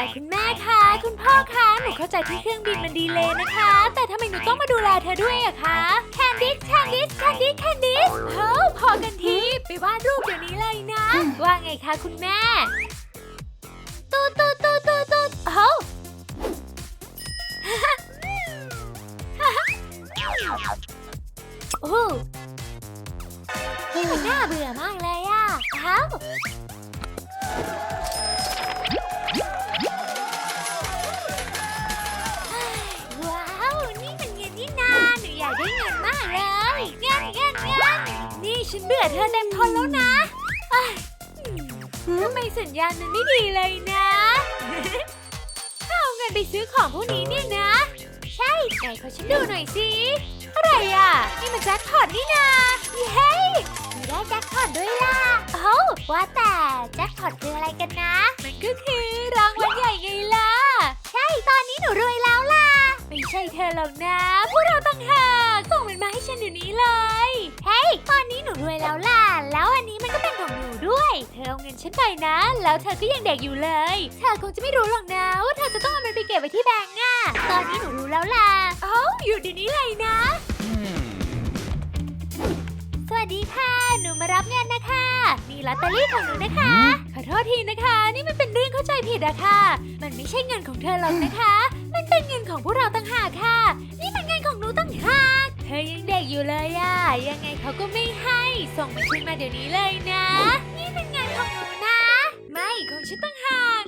แต่คุณแม่คะคุณพ่อคะหนูเข้าใจที่เครื่องบินมันดีเลยนะคะ แต่ทำไมหนูต้องมาดูแลเธอด้วยอะคะแคนดิสแคนดิสแคนดิสแคนดิสเฮ้ยพอกันทีไปวาดรูปเดี๋ยวนี้เลยนะ ว่าไงคะคุณแม่ตูดตูดตูดตูดตูดเฮ้ยโอ้นี่มันน่าเบื่อมากเลยอะเอ้า ฉันเบื่อเธอเต็มทนแล้วนะเอ้ยทำไมสัญญาณมันไม่ดีเลยนะถ้าเอาเงินไปซื้อของพวกนี้เนี่ยนะ ใช่ไหนขอฉันดูหน่อยสิอะไรอะ นี่มันแจ็คพอตนี่นาเฮ้ยมีได้แจ็คพอตด้วยล่ะโอ้ว่าแต่แจ็คพอตคืออะไรกันนะ มันก็คือรางวัลใหญ่ไงล่ะ ใช่ตอนนี้หนูรวยแล้วล่ะ ไม่ใช่เธอหรอกนะ ตอนนี้หนูรวยแล้วล่ะ แล้วอันนี้มันก็เป็นของหนูด้วย เธอเอาเงินฉันไปนะ แล้วเธอก็ยังเด็กอยู่เลย เธอคงจะไม่รู้หรอกนะว่าเธอจะต้องเอามันไปเก็บไว้ที่แบงก์อะตอนนี้หนูรู้แล้วล่ะ เอ้าอยู่เดี๋ยวนี้เลยนะ สวัสดีค่ะ หนูมารับเงินนะคะ นี่ลอตเตอรี่ของหนูนะคะ ขอโทษทีนะคะ นี่มันเป็นเรื่องเข้าใจผิดอะค่ะ มันไม่ใช่เงินของเธอหรอกนะคะ มันเป็นเงินของพวกเราต่างหากค่ะ นี่เป็นเงินของหนูต่างหาก ธอยังเด็กอยู่เลยอะยังไงเขาก็ไม่ให้ ส่งมาคืนมาเดี๋ยวนี้เลยนะ นี่เป็นเงินของหนูนะ ไม่ของฉันต่างหาก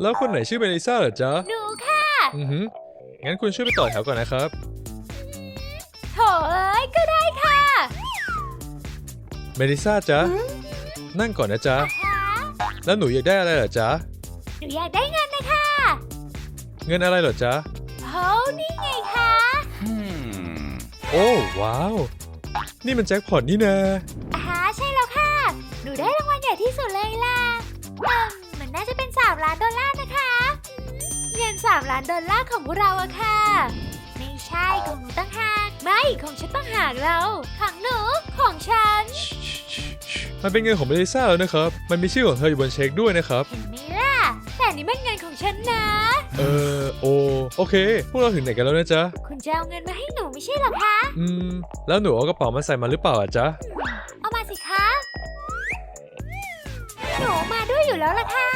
แล้วคนไหนชื่อเมลิซ่าเหรอจ๊ะ หนูค่ะ อือหืองั้นคุณช่วยไปต่อแถวก่อนนะครับ โถเอ้ยก็ได้ค่ะเมลิซ่าจ๊ะ นั่งก่อนนะจ๊ะฮะแล้วหนูอยากได้อะไรเหรอจ๊ะ หนูอยากได้เงินนะคะเงินอะไรเหรอจ๊ะโอ้นี่ไงคะ โอ้ว้าว นี่มันแจ็คพอตนี่นะอาฮะใช่แล้วค่ะ หนูได้รางวัลใหญ่ที่สุดเลยล่ะเอิ่มมันน่าจะเป็น 3 ล้านดอลลาร์นะคะเงิน 3 ล้านดอลลาร์ของพวกเราอะค่ะ ไม่ใช่ของหนูตั้งหาก ไม่ของฉันตั้งหากเรา ของหนู ของฉันมันเป็นเงินของเมลิซ่าแล้วนะครับ มันมีชื่อของเธออยู่บนเช็คด้วยนะครับ เห็นไหม โอโอเค พวกเราถึงไหนกันแล้วนะจ๊ะ คุณจะเอาเงินมาให้หนูไม่ใช่เหรอคะ อืม แล้วหนูเอากระเป๋ามาใส่มาหรือเปล่าอะจ๊ะ เอามาสิคะ หนูมาด้วยอยู่แล้วล่ะค่ะ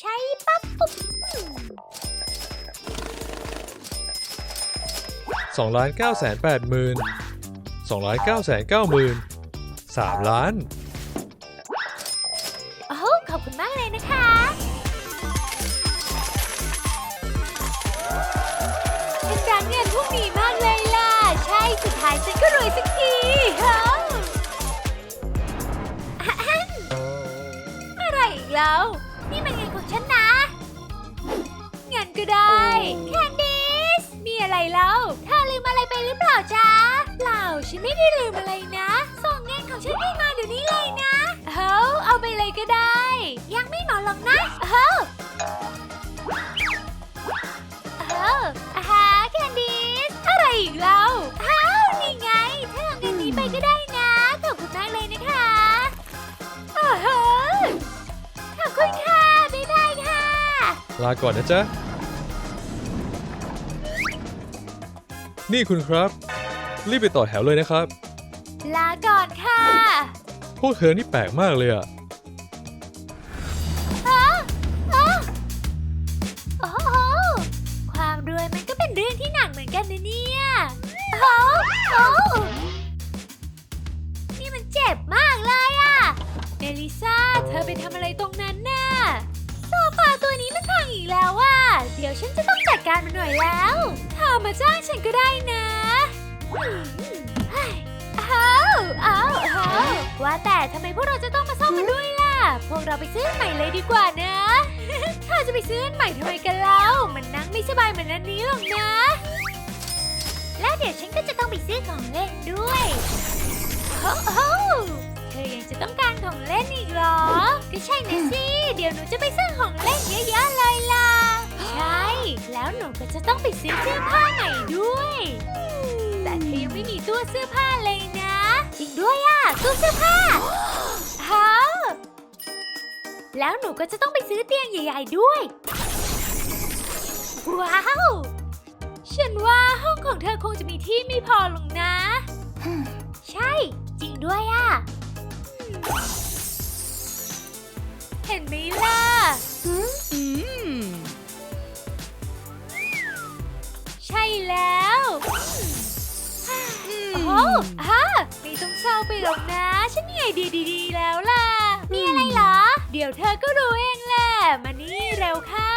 ใช้ปั๊บปุ๊บ2ล้าน9แสน8หมื่น2ล้าน9แสน9หมื่น3ล้าน ก็ได้ แคนดิส มีอะไรแล้วเธอลืมอะไรไปหรือเปล่าจ๊ะ เปล่า ฉันไม่ได้ลืมอะไรนะ ส่งเงินของฉันให้มาเดี๋ยวนี้เลยนะ เฮ้าเอาไปเลยก็ได้ ยังไม่หมดหรอกนะเฮ้าเฮ้าอาฮะแคนดิส อะไรอีกแล้วเฮ้านี่ไงเธอเอาเงินนี้ไปก็ได้นะ ขอบคุณมากเลยนะคะอ้าวเฮ้ยขอบคุณค่ะ บ๊ายบายค่ะ ลาก่อนนะจ๊ะ นี่คุณครับ รีบไปต่อแถวเลยนะครับ ลาก่อนค่ะพวกเธอนี่แปลกมากเลยอะอ้าวอ้าวโอ้โหความรวยมันก็เป็นเรื่องที่หนักเหมือนกันนะเนี่ยโอ้โอ้นี่มันเจ็บมากเลยอะเมลิซ่าเธอไปทำอะไรตรง ดี๋ยวฉันจะต้องจัดการมันหน่อยแล้วเธอมาจ้างฉันก็ได้นะเฮ้อ้าวอ้าวอ้าว่าแต่ทำไมพวกเราจะต้องมาซ่อมมันด้วยล่ะ พวกเราไปซื้อใหม่เลยดีกว่านะเธอจะไปซื้อใหม่ทำไมกันเล่ามันนั่งไม่สบายเหมือนอันนี้หรอกนะ แล้วเดี๋ยวฉันก็จะต้องไปซื้อของเล่นด้วยโอ้โหเธอยังจะต้องการของเล่นอีกเหรอ ก็ใช่นะสิ เดี๋ยวหนูจะไปซื้อของเล่นเยอะๆเลยล่ะ แล้วหนูก็จะต้องไปซื้อเสื้อผ้าใหม่ด้วย แต่เธอยังไม่มีตู้เสื้อผ้าเลยนะจริงด้วยอะเสื้อผ้าฮะแล้วหนูก็จะต้องไปซื้อเตียงใหญ่ ๆด้วย ว้าว ฉันว่าห้องของเธอคงจะมีที่ไม่พอหรอกนะ ใช่ จริงด้วยอะเห็นไหมล่ะ ช่แล้วโอ้โหฮะไม่ต้องเศร้าไปหรอกนะ ฉันมีไอเดียดีๆแล้วล่ะ มีอะไรเหรอ เดี๋ยวเธอก็รู้เองแหละ มานี่เร็วเข้า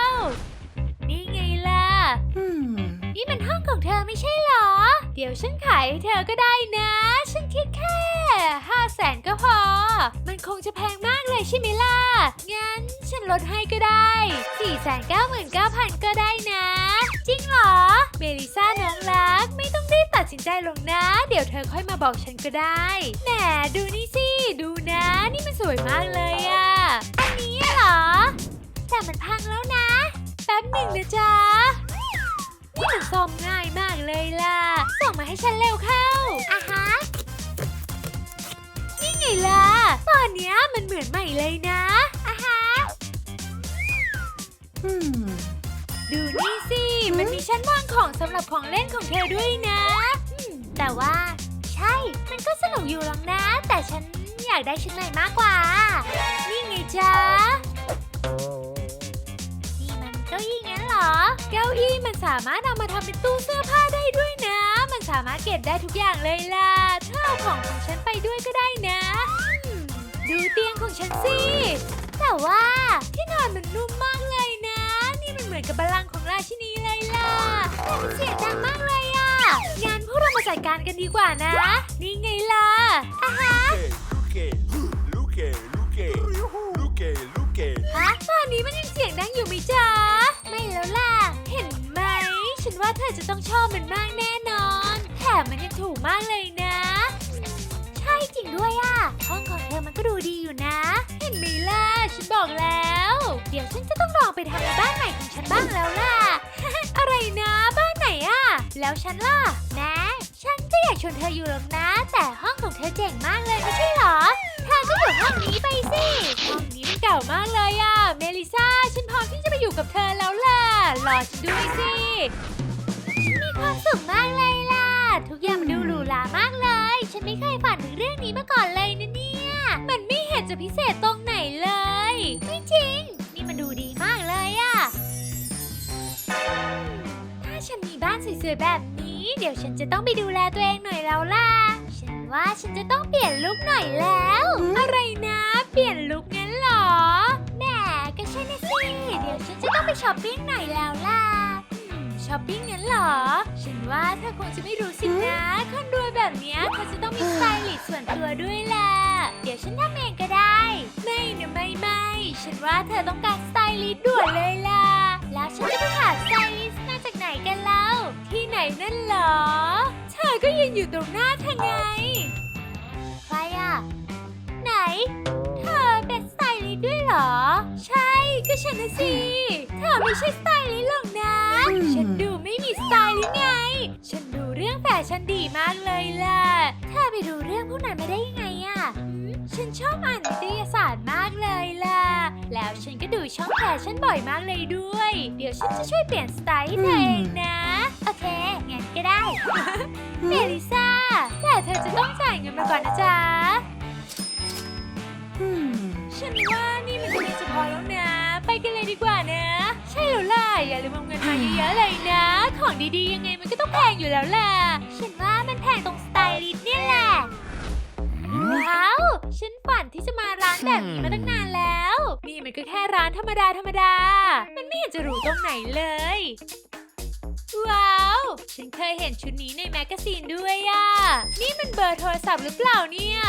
นี่ไงล่ะอืมนี่มันห้องของเธอไม่ใช่เหรอ เดี๋ยวฉันขายให้เธอก็ได้นะ ฉันคิดแค่ห้าแสนก็พอ มันคงจะแพงมากเลยใช่ไหมล่ะ งั้นฉันลดให้ก็ได้ 4 9 9 9 0 0 ก็ได้นะจริง เมลิซ่าน้องรัก ไม่ต้องรีบตัดสินใจหรอกนะ เดี๋ยวเธอค่อยมาบอกฉันก็ได้แหมดูนี่สิ ดูนะ นี่มันสวยมากเลยอะอันนี้เหรอ แต่มันพังแล้วนะ แป๊บหนึ่งนะจ๊ะ นี่มันซ่อมง่ายมากเลยล่ะ ส่งมาให้ฉันเร็วเข้าอะฮะนี่ไงล่ะ ตอนเนี้ยมันเหมือนใหม่เลยนะอะฮะอืม ดูนี่สิ มันมีชั้นวางของสำหรับของเล่นของเธอด้วยนะอืมแต่ว่า ใช่ มันก็สนุกอยู่หรอกนะ แต่ฉันอยากได้ชิ้นใหม่มากกว่า นี่ไงจ๊ะ นี่มันเก้าอี้งั้นเหรอ เก้าอี้มันสามารถเอามาทำเป็นตู้เสื้อผ้าได้ด้วยนะ มันสามารถเก็บได้ทุกอย่างเลยล่ะ ถ้าเอาของของฉันไปด้วยก็ได้นะอืมดูเตียงของฉันสิ แต่ว่าที่นอนมันนุ่ม มันเหมือนกับบัลลังก์ของราชินีเลยล่ะแต่มันเสียงดังมากเลยอะงั้นพวกเรามาจัดการกันดีกว่านะ นี่ไงล่ะอะฮะ Luque, Luque, Luque, Luque, ฮะตอนนี้มันยังเสียงดังอยู่ไหมจ๊ะ ไม่แล้วล่ะ เห็นไหม ฉันว่าเธอจะต้องชอบมันมากแน่นอน แถมมันยังถูกมากเลยนะอืมใช่ จริงด้วยอะห้องของเธอมันก็ดูดีอยู่นะ เห็นไหมล่ะฉันบอกแล้ว เดี๋ยวฉันจะต้องลองไปทำในบ้านใหม่ของฉันบ้างแล้วล่ะ อะไรนะบ้านไหนอะแล้วฉันล่ะแนะฉันก็อยากชวนเธออยู่หรอกนะ แต่ห้องของเธอเจ๋งมากเลยไม่ใช่หรอเธอก็อยู่ห้องนี้ไปสิห้องนี้มันเก่ามากเลยอะเมลิซาฉันพร้อมที่จะไปอยู่กับเธอแล้วล่ะรอฉันด้วยสิฉันมีความสุขมากเลยล่ะ ทุกอย่างมันดูหรูหรามากเลย ฉันไม่เคยฝันถึงเรื่องนี้มาก่อนเลยนะเนี่ย มันไม่เห็นจะพิเศษตรงไหนเลย ไม่จริง นี่มันดูดีมากเลยอะถ้าฉันมีบ้านสวยๆแบบนี้ เดี๋ยวฉันจะต้องไปดูแลตัวเองหน่อยแล้วล่ะ ฉันว่าฉันจะต้องเปลี่ยนลุคหน่อยแล้ว อะไรนะ เปลี่ยนลุคงั้นเหรอ แหมก็ใช่นะสิ เดี๋ยวฉันจะต้องไปช้อปปิ้งหน่อยแล้วล่ะ ช้อปปิ้งงั้นเหรอ ฉันว่าเธอคงจะไม่รู้สินะ คนรวยแบบเนี้ยเขาจะต้องมีสไตลิสต์ส่วนตัวด้วยแหละ เดี๋ยวฉันทำเองก็ได้ ไม่นะไม่ไม่ฉันว่าเธอต้องการสไตลิสต์ด่วนเลยล่ะ แล้วฉันจะไปหาสไตลิสต์มาจากไหนกันเล่า ที่ไหนนั่นเหรอ เธอก็ยืนอยู่ตรงหน้าเธอไง ใครอะไหน เธอเป็นสไตลิสต์ด้วยเหรอ ใช่ ฉันนะสิเธอไม่ใช่สไตลิสต์หรอกนะ ฉันดูไม่มีสไตล์หรือไง ฉันดูเรื่องแฟชั่นดีมากเลยล่ะ เธอไปดูเรื่องพวกนั้นมาได้ยังไงอะหืมฉันชอบอ่านนิตยสารมากเลยล่ะ แล้วฉันก็ดูช่องแฟชั่นบ่อยมากเลยด้วย เดี๋ยวฉันจะช่วยเปลี่ยนสไตล์ให้เธอเองนะ โอเค งั้นก็ได้ เมลิซ่าแต่เธอจะต้องจ่ายเงินมาก่อนนะจ๊ะอืมฉันว่านี่มันกำลังจะพอแล้วนะ ไปกันเลยดีกว่านะ ใช่แล้วล่ะอย่าลืมเอาเงินมาเยอะๆเลยนะ ของดีๆยังไงมันก็ต้องแพงอยู่แล้วล่ะ ฉันว่ามันแพงตรงสไตลิสต์เนี่ยแหละ ว้าว ฉันฝันที่จะมาร้านแบบนี้มาตั้งนานแล้ว นี่มันก็แค่ร้านธรรมดาธรรมดา มันไม่เห็นจะหรูตรงไหนเลย ว้าว ฉันเคยเห็นชุดนี้ในแมกกาซีนด้วยอะนี่มันเบอร์โทรศัพท์หรือเปล่าเนี่ย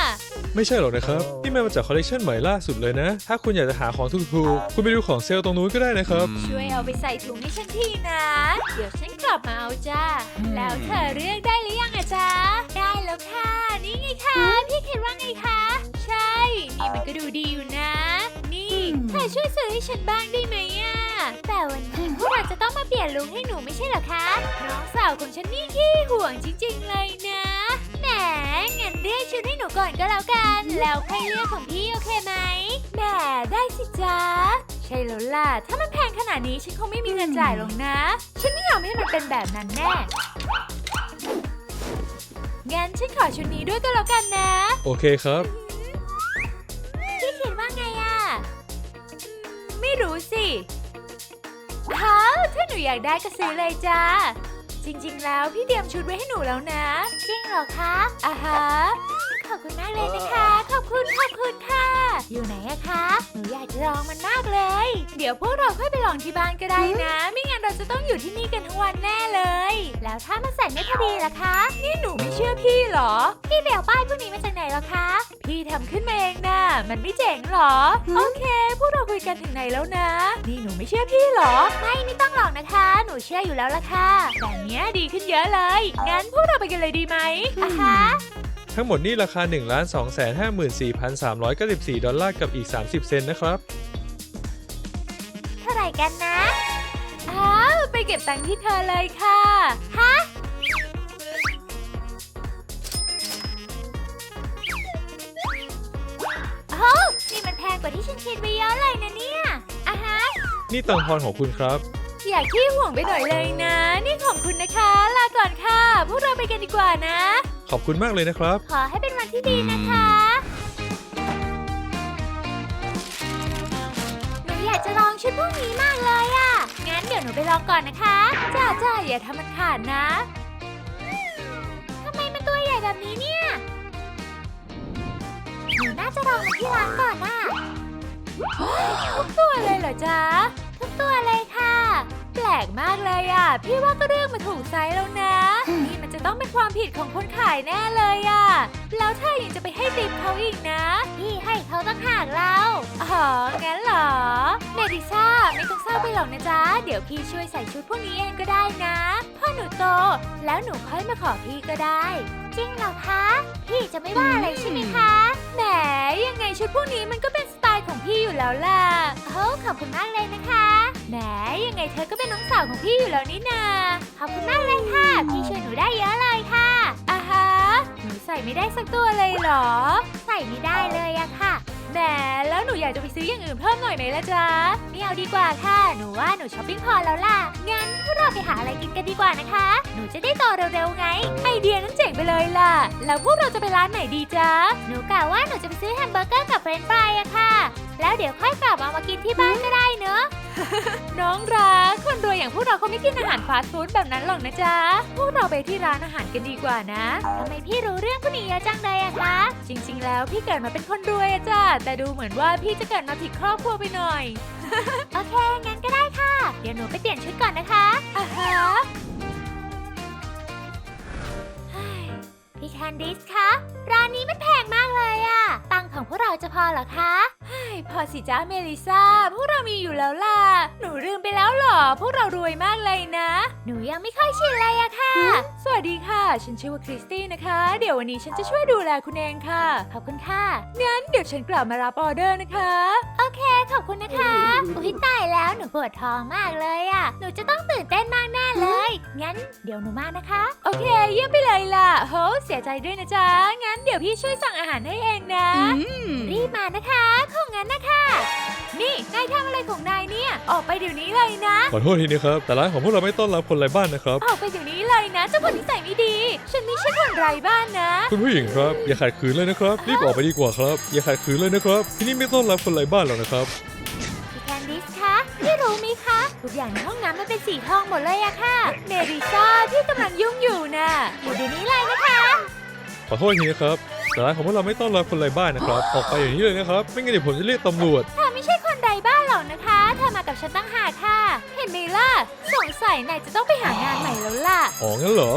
ไม่ใช่หรอกนะครับ นี่มันมาจากคอลเลคชันใหม่ล่าสุดเลยนะ ถ้าคุณอยากจะหาของถูกๆ คุณไปดูของเซลล์ตรงนู้นก็ได้นะครับ ช่วยเอาไปใส่ถุงให้ฉันทีนะ เดี๋ยวฉันกลับมาเอาจ้า แล้วเธอเลือกได้หรือยังอะจ๊ะ ได้แล้วค่ะ นี่ไงคะ พี่คิดว่าไงคะ ใช่ นี่มันก็ดูดีอยู่นะ นี่เธอช่วยซื้อให้ฉันบ้างได้ไหมอะ แต่วันนี้พวกเราจะต้องมาเปลี่ยนลุคให้หนูไม่ใช่เหรอคะ น้องสาวของฉันนี่ขี้ห่วงจริงๆเลยนะแหมงั้นเรียกชุดให้หนูก่อนก็แล้วกัน แล้วค่อยเลือกของพี่โอเคไหมแหมได้สิจ๊ะใช่แล้วล่ะ ถ้ามันแพงขนาดนี้ฉันคงไม่มีเงินจ่ายหรอกนะ ฉันไม่ยอมให้มันเป็นแบบนั้นแน่ งั้นฉันขอชุดนี้ด้วยก็แล้วกันนะ โอเคครับ หนูอยากได้ก็ซื้อเลยจ้า จริงๆ แล้วพี่เตรียมชุดไว้ให้หนูแล้วนะ จริงเหรอคะอ่าฮะ ขอบคุณมากเลยนะคะ ขอบคุณ ขอบคุณค่ะ อยู่ไหนอะคะ หนูอยากจะลองมันมากเลย เดี๋ยวพวกเราค่อยไปลองที่บ้านก็ได้นะ ไม่งั้นเราจะต้องอยู่ที่นี่กันทั้งวันแน่เลย แล้วถ้ามันใส่ไม่พอดีล่ะคะ นี่หนูไม่เชื่อพี่เหรอ พี่ไปเอาป้ายพวกนี้มาจากไหนเหรอคะ พี่ทำขึ้นมาเองนะมันไม่เจ๋งเหรอ โอเค พวกเราคุยกันถึงไหนแล้วนะ นี่หนูไม่เชื่อพี่เหรอ ไม่ไม่ต้องหรอกนะคะ หนูเชื่ออยู่แล้วล่ะค่ะแบบเนี้ยดีขึ้นเยอะเลย งั้นพวกเราไปกันเลยดีไหมอะฮะ ทั้งหมดนี่ราคา 1 2 5 4 3 9 4 ดอลลาร์กับอีก 30 เซนต์นะครับ เท่าไหร่กันนะ อ้าว ไปเก็บตังค์ที่เธอเลยค่ะ ฮะ โอ้าวนี่มันแพงกว่าที่ฉันคิดไว้เยอะเลยนะเนี่ยอะฮะ นี่ตังทอนของคุณครับ อย่าขี้ห่วงไปหน่อยเลยนะ นี่ของคุณนะคะ ลาก่อนค่ะ พวกเราไปกันดีกว่านะ ขอบคุณมากเลยนะครับ ขอให้เป็นวันที่ดีนะคะ หนูอยากจะลองชุดพวกนี้มากเลยอะ่ะ งั้นเดี๋ยวหนูไปลองก่อนนะคะ จ้าจ้าอย่าทำมันขาดนะทำไมมันตัวใหญ่แบบนี้เนี่ย หนูน่าจะลองมันที่ร้านก่อนน่ะเฮ้ยทุกตัวเลยเหรอจ๊ะ ทุกตัวเลย ปลกมากเลยอะ พี่ว่าก็เรื่องมาถูกไซส์แล้วนะ นี่มันจะต้องเป็นความผิดของคนขายแน่เลยอะ แล้วเธอยังจะไปให้ติปเขาอีกนะ พี่ให้เขาตั้งหากเราอ๋อ งั้นเหรอ เมดิซ่าไม่ต้องเศร้าไปหรอกนะจ๊ะ เดี๋ยวพี่ช่วยใส่ชุดพวกนี้เองก็ได้นะ พ่อหนูโต แล้วหนูค่อยมาขอพี่ก็ได้ จริงเหรอคะ พี่จะไม่ว่าอะไรใช่ไหมคะ แหม ยังไงชุดพวกนี้มันก็เป็นสไตล์ของพี่อยู่แล้วล่ะ โอ้ขอบคุณมากเลยนะคะ แหมยังไงเธอก็เป็นน้องสาวของพี่อยู่แล้วนี่นาขอบคุณมากเลยค่ะ พี่ช่วยหนูได้เยอะเลยค่ะอ่าฮะหนูใส่ไม่ได้สักตัวเลยเหรอ ใส่ไม่ได้เลยอะค่ะแหมแล้วหนูอยากจะไปซื้ออย่างอื่นเพิ่มหน่อยไหมล่ะจ๊ะไม่เอาดีกว่าค่ะ หนูว่าหนูช้อปปิ้งพอแล้วล่ะ งั้นพวกเราไปหาอะไรกินกันดีกว่านะคะ หนูจะได้โตเร็วๆไง ไอเดียนั้นเจ๋งไปเลยล่ะ แล้วพวกเราจะไปร้านไหนดีจ๊ะ หนูกะว่าหนูจะไปซื้อแฮมเบอร์เกอร์กับเฟรนช์ฟรายอะค่ะ แล้วเดี๋ยวค่อยกลับเอามากินที่บ้านก็ได้เนอะ น้องรักคนรวยอย่างพวกเราเขาไม่กินอาหารฟาสต์ฟู้ดแบบนั้นหรอกนะจ๊ะ พวกเราไปที่ร้านอาหารกันดีกว่านะทำไมพี่รู้เรื่องพวกนี้เยอะจังเลยอะคะ จริง ๆ แล้วพี่เกิดมาเป็นคนรวยอะจ้ะแต่ดูเหมือนว่าพี่จะเกิดมาผิดครอบครัวไปหน่อย โอเค งั้นก็ได้ค่ะ เดี๋ยวหนูไปเปลี่ยนชุดก่อนนะคะอ่าฮะเฮ้ยพี่แคนดิสคะร้านนี้มันแพงมากเลยอะตังค์ ของพวกเราจะพอหรอคะพอสิจ้าเมลิซาพวกเรามีอยู่แล้วล่ะ หนูลืมไปแล้วหรอ พวกเรารวยมากเลยนะ หนูยังไม่ค่อยชินเลยอะค่ะ สวัสดีค่ะ ฉันชื่อว่าคริสตี้นะคะ เดี๋ยววันนี้ฉันจะช่วยดูแลคุณเองค่ะ ขอบคุณค่ะ งั้นเดี๋ยวฉันกลับมารับออเดอร์นะคะ เค ขอบคุณนะคะ อุ้ยตายแล้วหนูปวดท้องมากเลยอะหนูจะต้องตื่นเต้นมากแน่เลย งั้นเดี๋ยวหนูมานะคะ โอเค เยี่ยมไปเลยล่ะโหเสียใจด้วยนะจ๊ะ งั้นเดี๋ยวพี่ช่วยสั่งอาหารให้เองนะ Mm. รีบมานะคะ ของงั้นนะคะ นี่ นายทำอะไรของนายเนี่ย ออกไปเดี๋ยวนี้เลยนะ ขอโทษทีนะครับ แต่ร้านของพวกเราไม่ต้อนรับคนไร้บ้านนะครับ ออกไปเดี๋ยวนี้เลยนะเจ้าคนนิสัยไม่ดี ฉันไม่ใช่คนไร้บ้านนะ คุณผู้หญิงครับ อย่าขัดขืนเลยนะครับ รีบออกไปดีกว่าครับ อย่าขัดขืนเลยนะครับ ที่นี่ไม่ต้อนรับคนไร้บ้านหรอกนะครับ พี่แคนดิสคะพี่รู้ไหมคะ ทุกอย่างในห้องน้ำมันเป็นสีทองหมดเลยอะค่ะ เมริซ่าที่กำลังยุ่งอยู่นะอยู่เดี๋ยวนี้เลยนะคะ ขอโทษทีนะครับ แต่ร้านของพวกเราไม่ต้อนรับคนไร้บ้านนะครับ ออกไปอย่างนี้เลยนะครับ ไม่งั้นเดี๋ยวผมจะเรียกตำรวจ เธอไม่ใช่คนไร้บ้านหรอกนะคะ เธอมากับฉันตั้งหากค่ะ เห็นไหมล่ะ สงสัยนายจะต้องไปหางานใหม่แล้วล่ะ อ๋องั้นเหรอ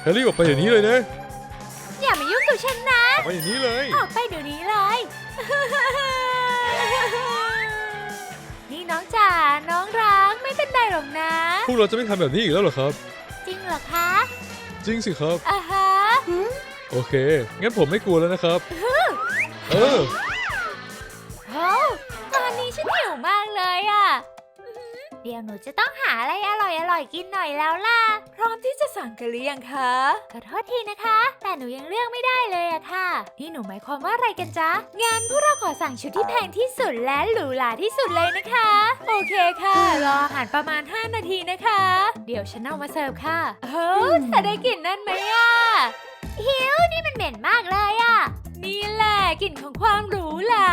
เธอรีบออกไปอย่างนี้เลยนะอย่ามายุ่งกับฉันนะ ออกไปอย่างนี้เลย ออกไปเดี๋ยวนี้เลย นี่น้องจ๋า น้องรัก ไม่เป็นไรหรอกนะ พวกเราจะไม่ทำแบบนี้อีกแล้วเหรอครับ จริงเหรอคะ จริงสิครับ อ่าฮะ โอเค งั้นผมไม่กลัวแล้วนะครับ เออ โอ้ตอนนี้ฉันหิวมากเลยอะอื้อหือเดี๋ยวหนูจะต้องหาอะไรอร่อยๆกินหน่อยแล้วล่ะ พร้อมที่จะสั่งกันหรือยังคะ ขอโทษทีนะคะ แต่หนูยังเลือกไม่ได้เลยอะค่ะ นี่หนูหมายความว่าอะไรกันจ๊ะ งานพวกเราขอสั่งชุดที่แพงที่สุดและหรูหราที่สุดเลยนะคะ โอเคค่ะ รออาหารประมาณ 5 นาทีนะคะ เดี๋ยวฉันเอามาเสิร์ฟค่ะเฮ้ยเธอได้กลิ่นนั่นไหมอะ หิวนี่มันเหม็นมากเลยอะนี่แหละกลิ่นของความหรูหรา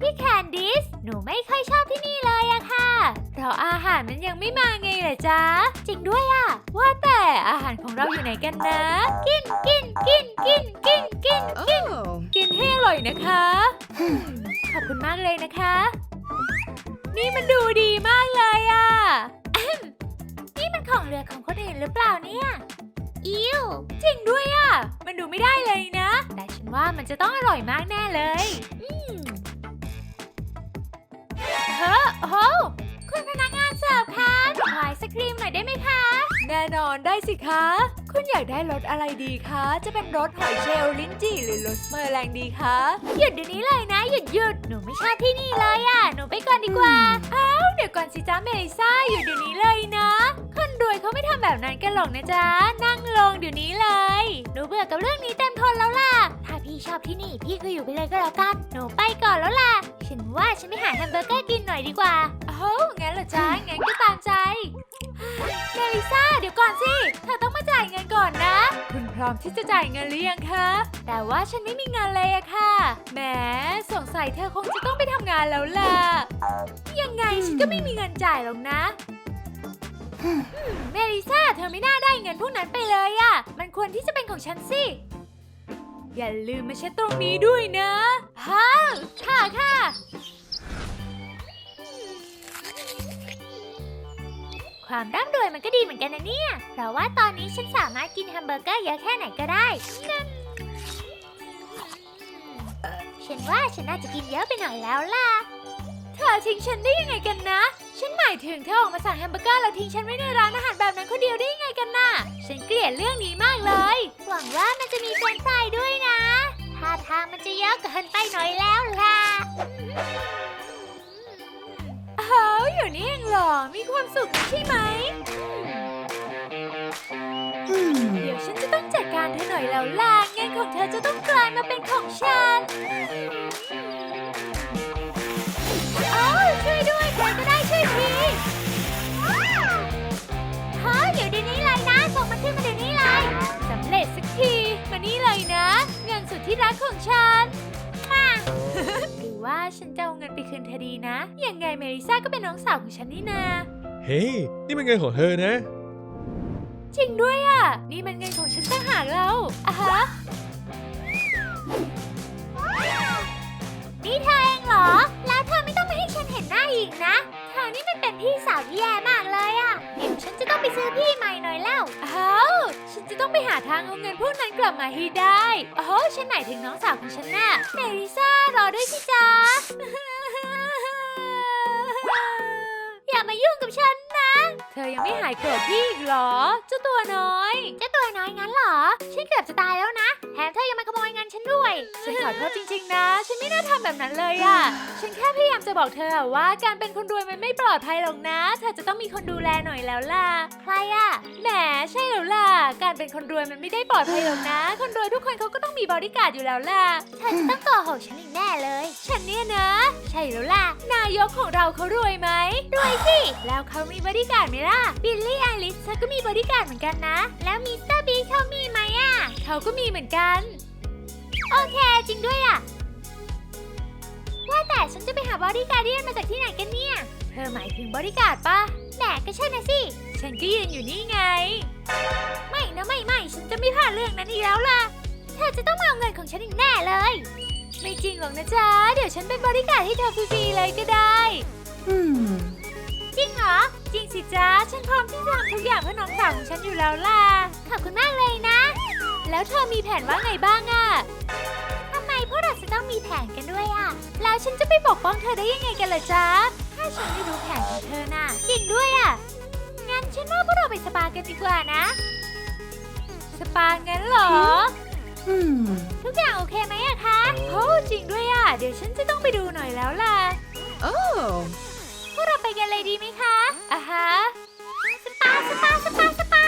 พี่แคนดิส หนูไม่ค่อยชอบที่นี่เลยอะค่ะ เพราะอาหารมันยังไม่มาไงล่ะจ๊ะ จริงด้วยอะ ว่าแต่อาหารของเราอยู่ไหนกันนะ กิน กิน กิน กิน กิน กิน กินให้อร่อยนะคะ ขอบคุณมากเลยนะคะ นี่มันดูดีมากเลยอะนี่มันของเหลือของคนอื่นหรือเปล่าเนี่ย อิวจริงด้วยอะ มันดูไม่ได้เลยนะ แต่ฉันว่ามันจะต้องอร่อยมากแน่เลยอืมเฮ้อโอ้โหคุณพนักงานเสิร์ฟคะขอไอศครีมหน่อยได้ไหมคะ แน่นอนได้สิคะ คุณอยากได้รสอะไรดีคะ จะเป็นรสหอยเชลล์ลิ้นจี่หรือรสเมอร์แรงดีคะ หยุดเดี๋ยวนี้เลยนะ หยุดหยุดหนูไม่ชอบที่นี่เลยอะหนูไปก่อนดีกว่าอ้าวเดี๋ยวก่อนสิจ้าเมลิซ่าอยู่เดี๋ยวนี้เลยนะคนรว ยเขาไม่ทำแบบนั้นกันหรอกนะจ๊ะ นั่งลงเดี๋ยวนี้เลย หนูเบื่อกับเรื่องนี้เต็มทนแล้วล่ะ ถ้าพี่ชอบที่นี่ พี่ก็อยู่ไปเลยก็แล้วกัน หนูไปก่อนแล้วล่ะ ฉันว่าฉันไปหาแฮมเบอร์เกอร์กินหน่อยดีกว่าเอ้างั้นเหรอจ๊ะ งั้นก็ตามใจเมลิซ่าเดี๋ยวก่อนสิ เธอต้องมาจ่ายเงินก่อนนะ คุณพร้อมที่จะจ่ายเงินหรือยังคะ แต่ว่าฉันไม่มีเงินเลยอะค่ะ แหมสงสัยเธอคงจะต้องไปทำงานแล้วล่ะ ยังไงฉันก็ไม่มีเงินจ่ายหรอกนะอืม เมลิซาเธอไม่น่าได้เงินพวกนั้นไปเลยอะ มันควรที่จะเป็นของฉันสิ อย่าลืมมาเช็ดตรงนี้ด้วยนะฮะค่ะค่ะ ความร่ำรวยมันก็ดีเหมือนกันนะเนี่ย เพราะว่าตอนนี้ฉันสามารถกินแฮมเบอร์เกอร์เยอะแค่ไหนก็ได้นั่นฉันว่าฉันน่าจะกินเยอะไปหน่อยแล้วล่ะ เธอทิ้งฉันได้ยังไงกันนะายถึงเธอออกมาสั่งแฮมเบอร์เกอร์แล้วทิ้งฉันไว้ในร้านอาหารแบบนั้นคนเดียวได้ยังไงกันน่ะ ฉันเกลียดเรื่องนี้มากเลย หวังว่ามันจะมีเฟรนช์ฟรายด้วยนะท่าทางมันจะเยอะเกินไปหน่อยแล้วล่ะเฮ้าอยู่นี่เองเหรอ มีความสุขใช่ไหม เดี๋ยวฉันจะต้องจัดการเธอหน่อยแล้วล่ะเงินของเธอจะต้องกลายมาเป็นของฉัน ขึ้นมาเดี๋ยวนี้เลยสำเร็จสักที มานี่เลยนะ เงินสุดที่รักของฉัน มา หรือว่าฉันจะเอาเงินไปคืนเธอดีนะ ยังไงเมลิซ่าก็เป็นน้องสาวของฉันนี่นา เฮ้ย นี่มันเงินของเธอนะ จริงด้วยอะ นี่มันเงินของฉันต่างหากแล้วอะฮะ นี่เธอเองเหรอ แล้วเธอไม่ต้องมาให้ฉันเห็นหน้าอีกนะเธอ นี่มันเป็นพี่สาวที่แย่มากเลยอะเดี๋ยวฉันจะต้องไปซื้อพี่ใหม่หน่อยแล้วอ้าวฉันจะต้องไปหาทางเอาเงินพวกนั้นกลับมาให้ได้ โอ้ฉันหมายถึงน้องสาวของฉันน่ะเมริซ่ารอด้วยสิจ๊ะ มายุ่งกับฉันนะ เธอยังไม่หายโกรธพี่อีกเหรอ เจ้าตัวน้อย เจ้าตัวน้อยงั้นเหรอ ฉันเกือบจะตายแล้วนะ แถมเธอยังมาขโมยเงินฉันด้วย ฉันขอโทษจริงๆนะ ฉันไม่น่าทำแบบนั้นเลยอะฉันแค่พยายามจะบอกเธออะว่าการเป็นคนรวยมันไม่ปลอดภัยหรอกนะ เธอจะต้องมีคนดูแลหน่อยแล้วล่ะ ใครอะแหมใช่แล้วล่ะ การเป็นคนรวยมันไม่ได้ปลอดภัยหรอกนะ คนรวยทุกคนเขาก็ต้องมีบริการดอยู่แล้วล่ะ เธอจะต้องโกหกฉันอีกแน่เลย ฉันเนี่ยนะ ใช่แล้วล่ะ นายกของเราเขารวยไหมรวยสิแล้วเขามีบริการไหมล่ะ บิลลี่ไอริสเธอก็มีบริการเหมือนกันนะ แล้วมิสเตอร์บีเขามีไหมอะ เขาก็มีเหมือนกัน โอเค จริงด้วยอะ ว่าแต่ฉันจะไปหาบริการเดียนมาจากที่ไหนกันเนี่ย เธอหมายถึงบริการปะแหมก็ใช่นะสิ ฉันก็ยืนอยู่นี่ไง ไม่นะไม่ไม่ฉันจะไม่พลาดเรื่องนั้นอีกแล้วล่ะ เธอจะต้องมาเอาเงินของฉันอีกแน่เลย ไม่จริงหรอกนะจ๊ะ เดี๋ยวฉันเป็นบริการให้เธอฟรีๆเลยก็ได้ จริงเหรอ จริงสิจ๊ะฉันพร้อมที่จะทำทุกอย่างเพื่อน้องสาวของฉันอยู่แล้วล่ะ ขอบคุณมากเลยนะ แล้วเธอมีแผนว่าไงบ้างอะทำไมพวกเราจะต้องมีแผนกันด้วยอะแล้วฉันจะไปปกป้องเธอได้ยังไงกันล่ะจ๊ะถ้าฉันไม่รู้แผนของเธอน่ะจริงด้วยอะงั้นฉันว่าพวกเราไปสปากันดีกว่านะ สปางั้นเหรอ ทุกอย่างโอเคไหมอะคะโอ้จริงด้วยอะเดี๋ยวฉันจะต้องไปดูหน่อยแล้วล่ะพ วกเราไปกันอะไรดีไหมคะอะฮะ สปา สปา สปา สปา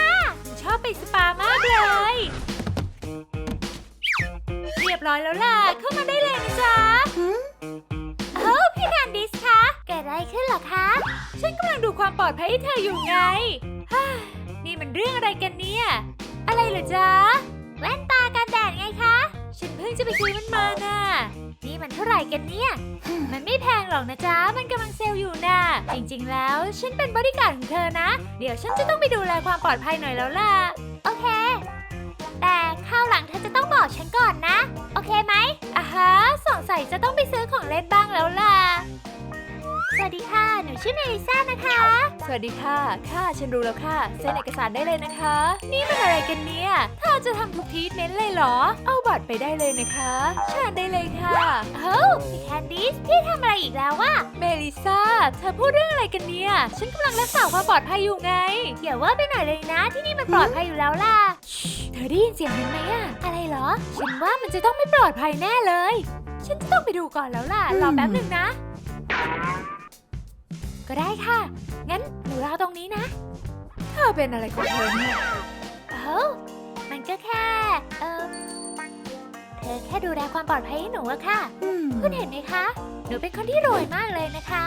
ชอบไปสปามากเลย เรียบร้อยแล้วล่ะ เข้ามาได้เลยนะจ๊ะเอ้าพี่แคนดิสคะเกิดอะไรขึ้นเหรอคะ ฉันกำลังดูความปลอดภัยให้เธออยู่ไงฮ่านี่มันเรื่องอะไรกันเนี่ย อะไรเหรอจ๊ะ แว่นตากันแดดไงคะ ฉันเพิ่งจะไปซื้อมันมาน่ะ นี่มันเท่าไหร่กันเนี่ย มันไม่แพงหรอกนะจ๊ะ มันกำลังเซลล์อยู่น่ะ จริงๆแล้วฉันเป็นบริการดของเธอนะ เดี๋ยวฉันจะต้องไปดูแลความปลอดภัยหน่อยแล้วล่ะ โอเค แต่คราวหลังเธอจะต้องบอกฉันก่อนนะ โอเคไหมอะฮะสงสัยจะต้องไปซื้อของเล่นบ้างแล้วล่ะ สวัสดีค่ะ หนูชื่อเมลิซ่านะคะ สวัสดีค่ะ ค่ะ ฉันรู้แล้วค่ะ เซ็นเอกสารได้เลยนะคะ นี่มันอะไรกันเนี่ยเธอจะทำทุกทีทเมนต์เลยเหรอ เอาบัตรไปได้เลยนะคะ เชิญได้เลยค่ะเฮ้าพี่แคนดิสพี่ทำอะไรอีกแล้ววะเมลิซาเธอพูดเรื่องอะไรกันเนี่ย ฉันกำลังรักษาความปลอดภัยอยู่ไงอย่าว่าไปหน่อยเลยนะ ที่นี่มันปลอดภัยอยู่แล้วล่ะ เธอได้ยินเสียงนั้นไหมอะอะไรเหรอ ฉันว่ามันจะต้องไม่ปลอดภัยแน่เลย ฉันจะต้องไปดูก่อนแล้วล่ะ รอแป๊บหนึ่งนะ ก็ได้ค่ะ งั้นหนูรอตรงนี้นะ เธอเป็นอะไรของเธอเนี่ย เอ้ามันก็แค่ เออเธอแค่ดูแลความปลอดภัยให้หนูอะค่ะ คุณเห็นไหมคะ หนูเป็นคนที่รวยมากเลยนะคะ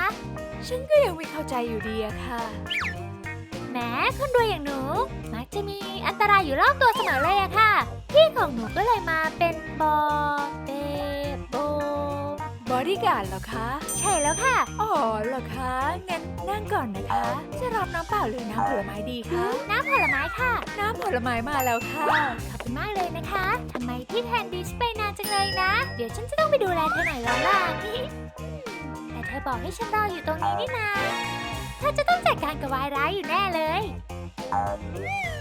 ฉันก็ยังไม่เข้าใจอยู่ดีอะค่ะแหมคนรวยอย่างหนู มักจะมีอันตรายอยู่รอบตัวเสมอเลยอะค่ะพี่ของหนูก็เลยมาเป็นบอเบโบบอ ดี้การ์ดเหรอคะ ใช่แล้วค่ะ อ๋อเหรอคะงั้นนั่งก่อนนะคะ จะรับน้ำเปล่าหรือน้ำผลไม้ดีคะ น้ำผลไม้ค่ะ น้ำผลไม้มาแล้วค่ะ ขอบคุณมากเลยนะคะทำไมพี่แคนดิสไปนานจังเลยนะ เดี๋ยวฉันจะต้องไปดูแลเธอหน่อยแล้วล่ะแต่เธอบอกให้ฉันรออยู่ตรงนี้นี่นาเธอจะต้องจัดการกับวายร้ายอยู่แน่เลยงั้นเดี๋ยว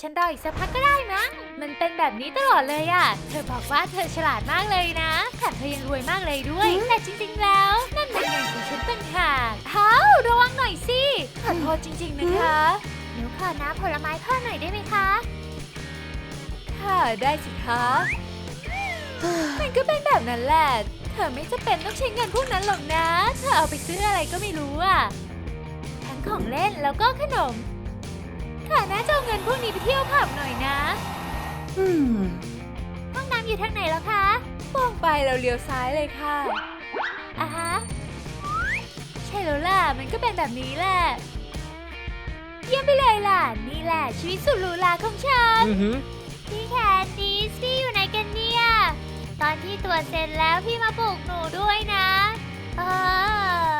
ฉันรออีกสักพักก็ได้มั้ง มันเป็นแบบนี้ตลอดเลยอะเธอบอกว่าเธอฉลาดมากเลยนะ แถมเธอยังรวยมากเลยด้วย แต่จริงๆแล้วนั่นเป็นเงินของฉันต่างหากเท้าระวังหน่อยสิขอโทษจริง ๆ นะคะหนูขอน้ำผลไม้เพิ่มหน่อยได้ไหมคะ ค่ะได้สิคะมันก็เป็นแบบนั้นแหละ เธอไม่จำเป็นต้องใช้เงินพวกนั้นหรอกนะ เธอเอาไปซื้ออะไรก็ไม่รู้อะทั้งของเล่นแล้วก็ขนม ค่ะน่าจะเอาเงินพวกนี้ไปเที่ยวผับหน่อยนะห้องน้ำอยู่ทางไหนแล้วคะ มองไปเราเลี้ยวซ้ายเลยค่ะอะฮะ ใช่แล้วล่ะ มันก็เป็นแบบนี้แหละ เยี่ยมไปเลยล่ะ นี่แหละ ชีวิตสุดหรูหราของฉัน อือหือ พี่แคนดิสพี่อยู่ไหนกันเนี่ย ตอนที่ตรวจเสร็จแล้วพี่มาปลุกหนูด้วยนะเออ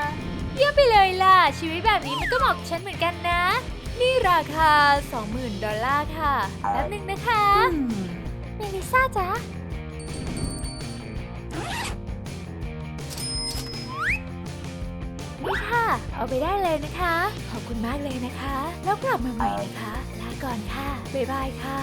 เยี่ยมไปเลยล่ะ ชีวิตแบบนี้มันก็เหมาะกับฉันเหมือนกันนะ นี่ราคา 20,000 ดอลลาร์ค่ะ แป๊บหนึงนะคะเมลิซ่าจ๊ะ นี่ค่ะ เอาไปได้เลยนะคะ ขอบคุณมากเลยนะคะ แล้วกลับมาใหม่นะคะ ลาก่อนค่ะ บ๊ายบายค่ะ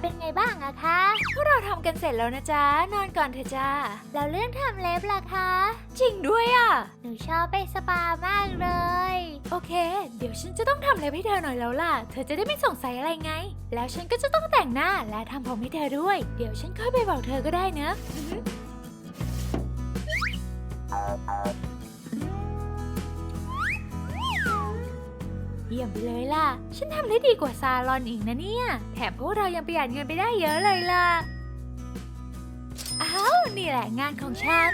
เรื่องสปาเป็นไงบ้างอะคะพวกเราทำกันเสร็จแล้วนะจ๊ะ นอนก่อนเถอะจ้า แล้วเรื่องทำเล็บล่ะคะ จริงด้วยอะหนูชอบไปสปามากเลย โอเค เดี๋ยวฉันจะต้องทำเล็บให้เธอหน่อยแล้วล่ะ เธอจะได้ไม่สงสัยอะไรไง แล้วฉันก็จะต้องแต่งหน้าและทำผมให้เธอด้วย เดี๋ยวฉันค่อยไปบอกเธอก็ได้นะเยี่ยมไปเลยล่ะ ฉันทำได้ดีกว่าซาลอนอีกนะเนี่ย แถมพวกเรายังประหยัดเงินไปได้เยอะเลยล่ะ อ้าว นี่แหละงานของฉัน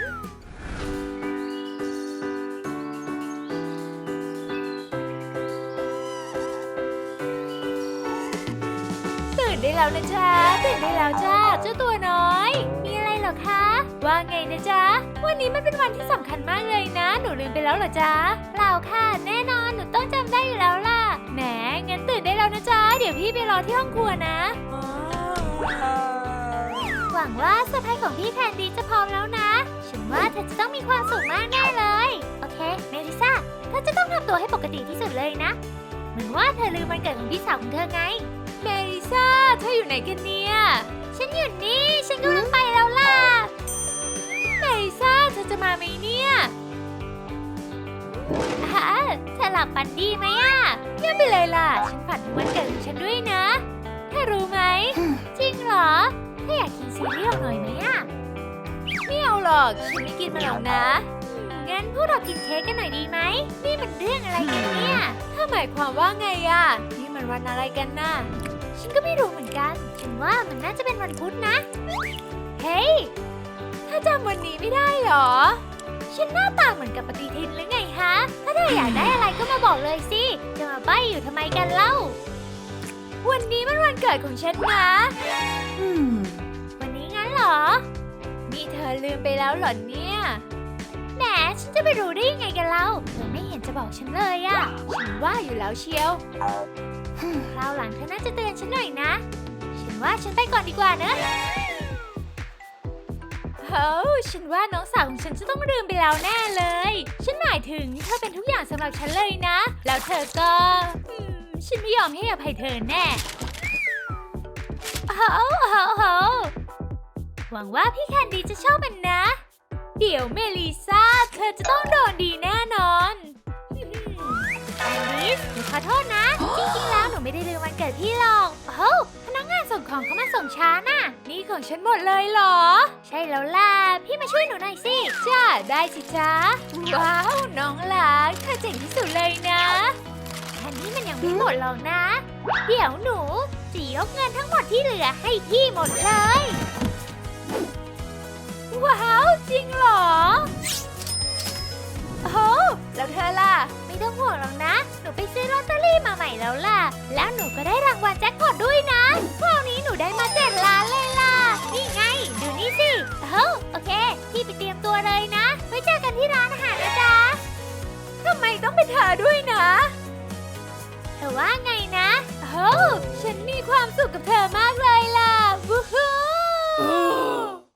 ตื่นได้แล้วนะจ๊ะ ตื่นได้แล้วจ้าเจ้าตัวน้อย มีอะไรเหรอคะ ว่าไงนะจ๊ะ วันนี้มันเป็นวันที่สำคัญมากเลยนะ หนูลืมไปแล้วเหรอจ๊ะเปล่าค่ะ แน่นอน หนูต้องจำได้อยู่แล้ว แล้วนะจ๊ะ เดี๋ยวพี่ไปรอที่ห้องครัวนะ หวังว่าเซอร์ไพรส์ของพี่แคนดี้จะพร้อมแล้วนะ ฉันว่าเธอจะต้องมีความสุขมากแน่เลย โอเค เมลิซ่า เธอจะต้องทำตัวให้ปกติที่สุดเลยนะ เหมือนว่าเธอลืมวันเกิดของพี่สาวของเธอไง เมลิซ่า เธออยู่ไหนกันเนี่ย ฉันอยู่นี่ ฉันกำลังไปแล้วล่ะ เมลิซ่า เธอจะมาไหมเนี่ย อ่าเธอหลับฝันดีไหมอะเยี่ยมไปเลยล่ะ ฉันฝันถึงวันเกิดของฉันด้วยนะเธอรู้ไหม จริงเหรอเธออยากกินซีเรียลหน่อยไหมอะไม่เอาหรอก ฉันไม่กินมันหรอกนะ งั้นพวกเรากินเค้กกันหน่อยดีไหม นี่มันเรื่องอะไรกันเนี่ยถ้าหมายความว่าไงอะนี่มันวันอะไรกันน่ะ ฉันก็ไม่รู้เหมือนกัน ฉันว่ามันน่าจะเป็นวันพุธนะ เฮ้ย ถ้าจำวันนี้ไม่ได้หรอ ฉันหน้าตาเหมือนกับปฏิทินหรือไงฮะ ถ้าเธออยากได้อะไรก็มาบอกเลยสิ จะมาใบ้อยู่ทำไมกันเล่า วันนี้มันวันเกิดของฉันนะวันนี้งั้นเหรอ นี่เธอลืมไปแล้วเหรอเนี่ย แหม ฉันจะไปรู้ได้ยังไงกันเล่า เธอไม่เห็นจะบอกฉันเลยอะฉันว่าอยู่แล้วเชียวคราวหลังเธอน่าจะเตือนฉันหน่อยนะ ฉันว่าฉันไปก่อนดีกว่านะ ฮ้ฉันว่าน้องสาวของฉันจะต้องลืมไปแล้วแน่เลย ฉันหมายถึงเธอเป็นทุกอย่างสำหรับฉันเลยนะ แล้วเธอก็อืมฉันไม่ยอมให้อภัยเธอแน่โอ้โหโหหวังว่าพี่แคนดี้จะชอบมันนะ เดี๋ยวเมลิซาเธอจะต้องโดนดีแน่นอนแอนดิสหนูขอโทษนะ จริงๆ แล้วหนูไม่ได้ลืมวันเกิดพี่หรอกโอ้ ส่งของเขามาส่งช้าน่ะ นี่ของฉันหมดเลยเหรอ ใช่แล้วล่ะ พี่มาช่วยหนูหน่อยสิ จ้า ได้สิจ้าว้าว น้องรักเธอเจ๋งที่สุดเลยนะแค่นี้มันยังไม่หมดหรอกนะ เดี๋ยวหนูจะยกเงินทั้งหมดที่เหลือให้พี่หมดเลย ว้าว จริงเหรอ โอ้โหแล้วเธอล่ะ ไม่ต้องห่วงหรอกนะ หนูไปซื้อลอตเตอรี่มาใหม่แล้วล่ะ แล้วหนูก็ได้รางวัลแจ็คพอตด้วยนะคราวนี้หนูได้มาเจ็ดล้านเลยล่ะ นี่ไง ดูนี่สิเฮ้โอเค พี่ไปเตรียมตัวเลยนะ ไว้เจอกันที่ร้านอาหารนะจ๊ะทำไมต้องเป็นเธอด้วยนะเธอว่าไงนะโอ้ฉันมีความสุขกับเธอมากเลยล่ะ วู้ฮู้